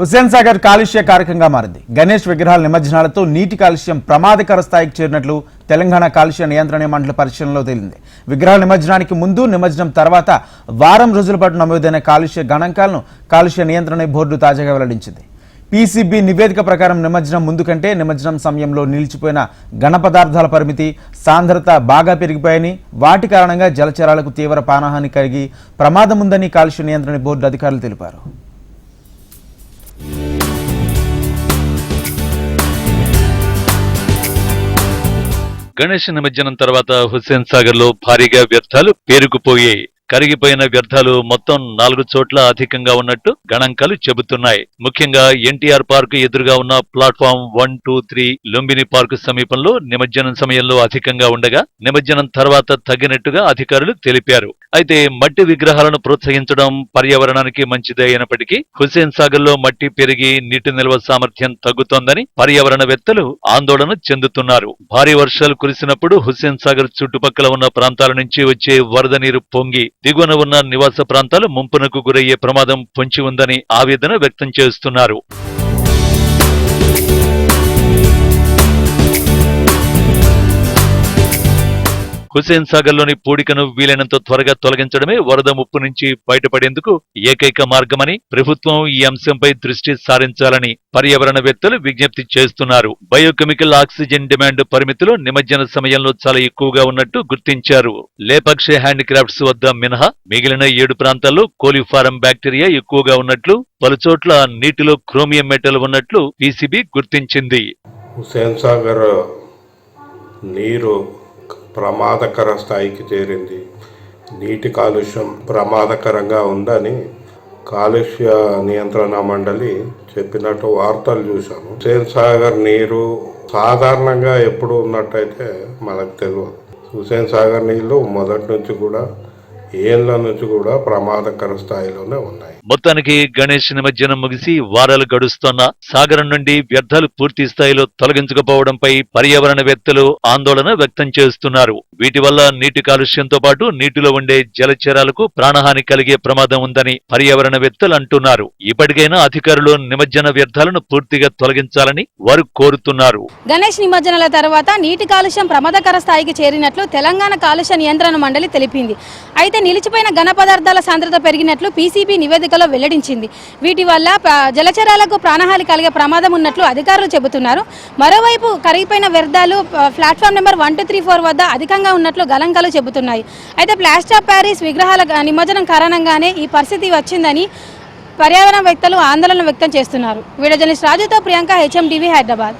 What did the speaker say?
హుస్సేన్ సాగర్ కాలుష్య కారకంగా మారింది. గణేష్ విగ్రహాల నిమజ్జనాలతో నీటి కాలుష్యం ప్రమాదకర స్థాయికి చేరినట్లు తెలంగాణ కాలుష్య నియంత్రణ మండలి పరిశీలనలో తేలింది. విగ్రహాల నిమజ్జనానికి ముందు నిమజ్జనం తర్వాత వారం రోజుల పాటు నమోదైన కాలుష్య గణాంకాలను కాలుష్య నియంత్రణ బోర్డు తాజాగా వెల్లడించింది. పీసీబీ నివేదిక ప్రకారం నిమజ్జనం ముందు కంటే నిమజ్జనం సమయంలో నిలిచిపోయిన ఘన పదార్థాల పరిమితి సాంద్రత బాగా పెరిగిపోయాయని వాటి కారణంగా జలచరాలకు తీవ్ర ప్రాణహాని కలిగి ప్రమాదం ఉందని కాలుష్య నియంత్రణ బోర్డు అధికారులు తెలిపారు. గణేష్ నిమజ్జనం తర్వాత హుస్సేన్ సాగర్లో భారీగా వ్యర్థాలు పేరుకుపోయాయి. కరిగిపోయిన వ్యర్థాలు మొత్తం నాలుగు చోట్ల అధికంగా ఉన్నట్టు గణాంకాలు చెబుతున్నాయి. ముఖ్యంగా ఎన్టీఆర్ పార్క్ ఎదురుగా ఉన్న platform one two three Lumbini park సమీపంలో నిమజ్జనం సమయంలో అధికంగా ఉండగా నిమజ్జనం తర్వాత తగ్గినట్టుగా అధికారులు తెలిపారు. అయితే మట్టి విగ్రహాలను ప్రోత్సహించడం పర్యావరణానికి మంచిదే అయినప్పటికీ హుస్సేన్ సాగర్లో మట్టి పెరిగి నీటి నిల్వ సామర్థ్యం తగ్గుతోందని పర్యావరణవేత్తలు ఆందోళన చెందుతున్నారు. భారీ వర్షాలు కురిసినప్పుడు హుసేన్ సాగర్ చుట్టుపక్కల ఉన్న ప్రాంతాల నుంచి వచ్చే వరద నీరు పొంగి దిగువన ఉన్న నివాస ప్రాంతాలు ముంపునకు గురయ్యే ప్రమాదం పొంచి ఉందని ఆవేదన వ్యక్తం చేస్తున్నారు. హుసేన్ సాగర్లోని పూడికను వీలైనంత త్వరగా తొలగించడమే వరద ముప్పు నుంచి బయటపడేందుకు ఏకైక మార్గమని ప్రభుత్వం ఈ అంశంపై దృష్టి సారించాలని పర్యావరణవేత్తలు విజ్ఞప్తి చేస్తున్నారు. బయోకెమికల్ ఆక్సిజన్ డిమాండ్ పరిమితులు నిమజ్జన సమయంలో చాలా ఎక్కువగా ఉన్నట్టు గుర్తించారు. లేపక్షే హ్యాండిక్రాఫ్ట్స్ వద్ద మినహా మిగిలిన ఏడు ప్రాంతాల్లో కోలిఫారం బ్యాక్టీరియా ఎక్కువగా ఉన్నట్లు పలుచోట్ల నీటిలో క్రోమియం మెటల్ ఉన్నట్లు పీసీబీ గుర్తించింది. హుసేన్ సాగర్ నీరు ప్రమాదకర స్థాయికి చేరింది. నీటి కాలుష్యం ప్రమాదకరంగా ఉందని కాలుష్య నియంత్రణ మండలి చెప్పినట్టు వార్తలు చూశాను హుసేన్ సాగర్ నీరు సాధారణంగా ఎప్పుడు ఉన్నట్టయితే మనకు తెలియదు హుసేన్ సాగర్ నీళ్ళు మొదటి నుంచి కూడా ఏళ్ళ నుంచి కూడా ప్రమాదకర స్థాయిలోనే ఉన్నాయి. మొత్తానికి గణేష్ నిమజ్జనం ముగిసి వారాలు గడుస్తున్నా సాగరం నుండి వ్యర్థాలు పూర్తి స్థాయిలో తొలగించకపోవడంపై పర్యావరణవేత్తలు ఆందోళన వ్యక్తం చేస్తున్నారు. వీటి వల్ల నీటి కాలుష్యంతో పాటు నీటిలో ఉండే జలచరాలకు ప్రాణహాని కలిగే ప్రమాదం ఉందని పర్యావరణవేత్తలు అంటున్నారు. ఇప్పటికైనా అధికారులు నిమజ్జన వ్యర్థాలను పూర్తిగా తొలగించాలని వారు కోరుతున్నారు. గణేష్ నిమజ్జనాల తర్వాత నీటి కాలుష్యం ప్రమాదకర స్థాయికి చేరినట్లు తెలంగాణ కాలుష్య నియంత్రణ మండలి తెలిపింది. అయితే నిలిచిపోయిన ఘన పదార్థాల సాంద్రత పెరిగినట్లు పీసీబీ నివేదికలో వెల్లడించింది. వీటి వల్ల జలచరాలకు ప్రాణహాని కలిగే ప్రమాదం ఉన్నట్లు అధికారులు చెబుతున్నారు. మరోవైపు కరిగిపోయిన వ్యర్థాలు platform number one two three four వద్ద అధికంగా ఉన్నట్లు గలంకాలు చెబుతున్నాయి. అయితే ప్లాస్టర్ ఆఫ్ ప్యారిస్ విగ్రహాల నిమజ్జనం కారణంగానే ఈ పరిస్థితి వచ్చిందని పర్యావరణవేత్తలు ఆందోళన వ్యక్తం చేస్తున్నారు. వీడియో జర్నలిస్ట్ రాజుతో ప్రియాంక హెచ్ఎం టీవీ హైదరాబాద్.